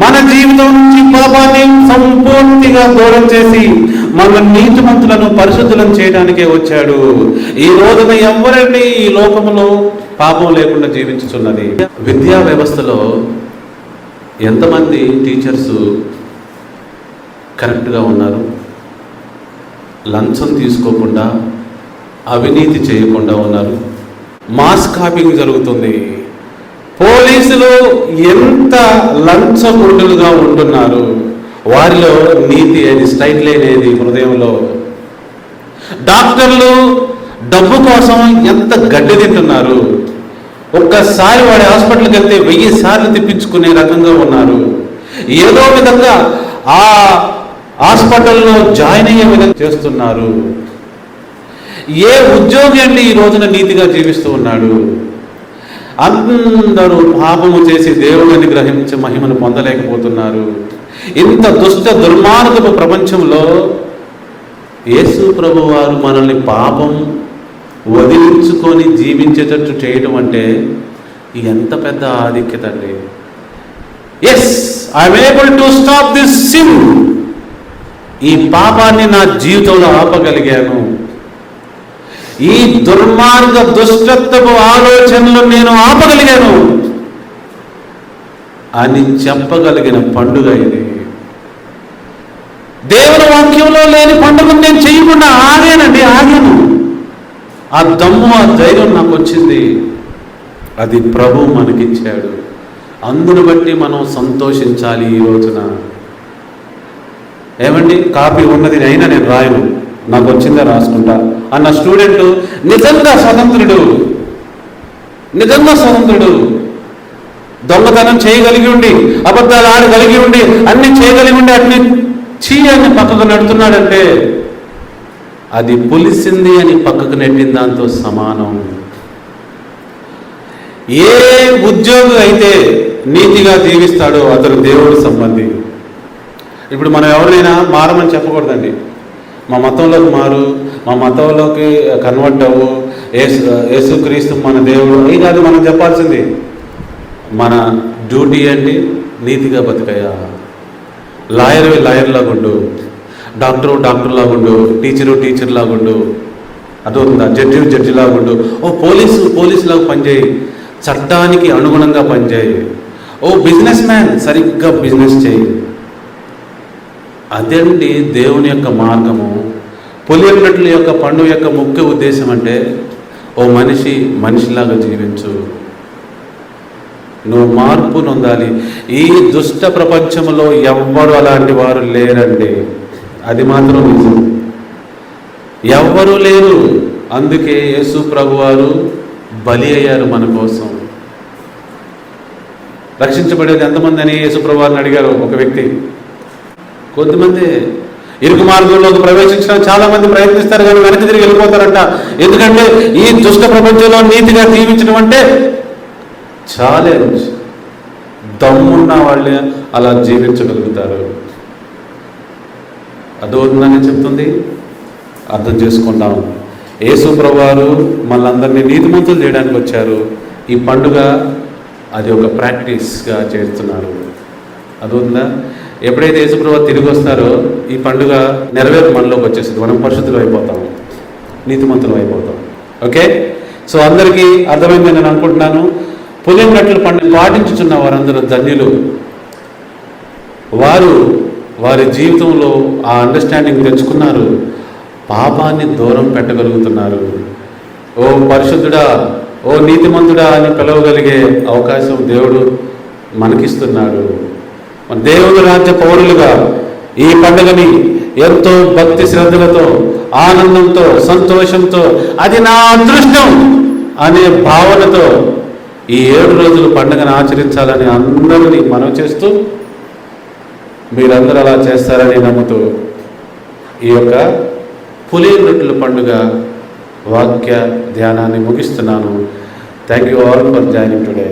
మన జీవితం నుంచి పాపాన్ని సంపూర్తిగా దూరం చేసి మన నీతిమంతులను పరిశుద్ధులను చేయడానికే వచ్చాడు. ఈ రోజున ఎవరండి ఈ లోకంలో పాపం లేకుండా జీవించుచున్నది. విద్యా వ్యవస్థలో ఎంతమంది టీచర్స్ కరెక్ట్గా ఉన్నారు? లంచం తీసుకోకుండా అవినీతి చేయకుండా ఉన్నారు? మాస్ కాపింగ్ జరుగుతుంది. పోలీసులు ఎంత లంచగొండులుగా ఉంటున్నారు? వారిలో నీతి అది స్టైల్ లేనేది హృదయంలో? డాక్టర్లు డబ్బు కోసం ఎంత గడ్డి తింటున్నారు ఒక్కసారి వాడి హాస్పిటల్కి వెళ్తే వెయ్యి సార్లు తిప్పించుకునే రకంగా ఉన్నారు. ఏదో విధంగా ఆ హాస్పిటల్లో జాయిన్ అయ్యే విధంగా చేస్తున్నారు. ఏ ఉద్యోగి అండి ఈ రోజున నీతిగా జీవిస్తూ ఉన్నాడు? అందరూ పాపము చేసి దేవుడిని గ్రహించి మహిమను పొందలేకపోతున్నారు. ఇంత దుష్ట దుర్మార్గపు ప్రపంచంలో యేసు ప్రభు వారు మనల్ని పాపం వదిలించుకొని జీవించేటట్టు చేయడం అంటే ఎంత పెద్ద ఆధిక్యత అండి. Yes I'm able to stop this sin ఈ పాపాన్ని నా జీవితంలో ఆపగలిగాను. ఈ దుర్మార్గ దుష్టత్వపు ఆలోచనలు నేను ఆపగలిగాను అని చెప్పగలిగిన పండుగ ఇది. దేవుని వాక్యంలో లేని పండుగను నేను చేయకుండా ఆగానండి ఆగాను. ఆ దమ్ము ఆ ధైర్యం నాకు వచ్చింది. అది ప్రభు మనకిచ్చాడు. అందును బట్టి మనం సంతోషించాలి ఈ రోజున. ఏమండి? కాపీ ఉన్నది అయినా నేను రాయను. నాకు వచ్చిందే రాసుకుంటా అన్న స్టూడెంట్ నిజంగా స్వతంత్రుడు. నిజంగా స్వతంత్రుడు. దొంగతనం చేయగలిగి ఉండి అబద్ధాలు ఆడగలిగి ఉండి అన్ని చేయగలిగి ఉండి అన్ని చీయాన్ని అని పక్కకు నడుతున్నాడంటే అది పులిసింది అని పక్కకు నెట్టిన దాంతో సమానం. ఏ ఉద్యోగి అయితే నీతిగా జీవిస్తాడో అతను దేవుడు సంబంధి. ఇప్పుడు మనం ఎవరినైనా మారమని చెప్పకూడదండి. మా మతంలోకి మారు మా మతంలోకి కన్వర్ట్ అవ్వు. ఏసు యేసుక్రీస్తు మన దేవుడు. అది కాదు మనం చెప్పాల్సింది మన డ్యూటీ ఏంటి? నీతిగా బతికయ్యా. లాయర్ లాయర్ లాగుండు డాక్టరు డాక్టర్ లాగుండు టీచరు టీచర్ లాగుండు అదవుతుందా జడ్జి జడ్జి లాగుండు ఓ పోలీసు పోలీసు లాగా పనిచేయి. చట్టానికి అనుగుణంగా పనిచేయి. ఓ బిజినెస్ మ్యాన్ సరిగ్గా బిజినెస్ చేయి. అదండి దేవుని యొక్క మార్గము. పొలియన్నట్ల యొక్క పండుగ యొక్క ముఖ్య ఉద్దేశం అంటే ఓ మనిషి మనిషిలాగా జీవించు. నువ్వు మార్పు నొందాలి. ఈ దుష్ట ప్రపంచంలో ఎవ్వరు అలాంటి వారు లేరండి. అది మాత్రం నిజం. ఎవ్వరూ లేరు. అందుకే యేసు ప్రభు వారు బలి అయ్యారు మన కోసం. రక్షించబడేది ఎంతమంది అని యేసు ప్రభు వారిని అడిగారు ఒక వ్యక్తి. కొద్దిమంది ఇరుకు మార్గంలోకి ప్రవేశించడం చాలా మంది ప్రయత్నిస్తారు కానీ వెనక్కి తిరిగి వెళ్ళిపోతారంట. ఎందుకంటే ఈ దుష్ట ప్రపంచంలో నీతిగా జీవించడం అంటే చాలా దమ్మున్న వాళ్ళే అలా జీవించగలుగుతారు. అదవుతుందని చెప్తుంది. అర్థం చేసుకుంటాం యేసు ప్రభువారు మనందరినీ నీతిమంతులు చేయడానికి వచ్చారు. ఈ పండుగ అది ఒక ప్రాక్టీస్గా చేస్తున్నారు. అదవుతుందా ఎప్పుడైతే యేసుప్రభు తిరిగి వస్తారో ఈ పండుగ నెరవేరు మనలోకి వచ్చేసింది మనం పరిశుద్ధులు అయిపోతాం. నీతిమంతులు అయిపోతాం. ఓకే? సో అందరికీ అర్థమైందని నేను అనుకుంటున్నాను. పులింగట్లు పండుగ పాటించుచున్న వారందరూ ధన్యులు. వారు వారి జీవితంలో ఆ అండర్స్టాండింగ్ తెచ్చుకున్నారు. పాపాన్ని దూరం పెట్టగలుగుతున్నారు. ఓ పరిశుద్ధుడా ఓ నీతిమంతుడా అని పిలవగలిగే అవకాశం దేవుడు మనకిస్తున్నాడు. మన దేవుని రాజ్య పౌరులుగా ఈ పండుగని ఎంతో భక్తి శ్రద్ధలతో ఆనందంతో సంతోషంతో అది నా అదృష్టం అనే భావనతో ఈ ఏడు రోజులు పండుగను ఆచరించాలని అందరినీ మనం చేస్తూ మీరందరూ అలా చేస్తారని నమ్ముతూ ఈ యొక్క పులి రొట్టెల పండుగ వాక్య ధ్యానాన్ని ముగిస్తున్నాను. Thank you all for joining today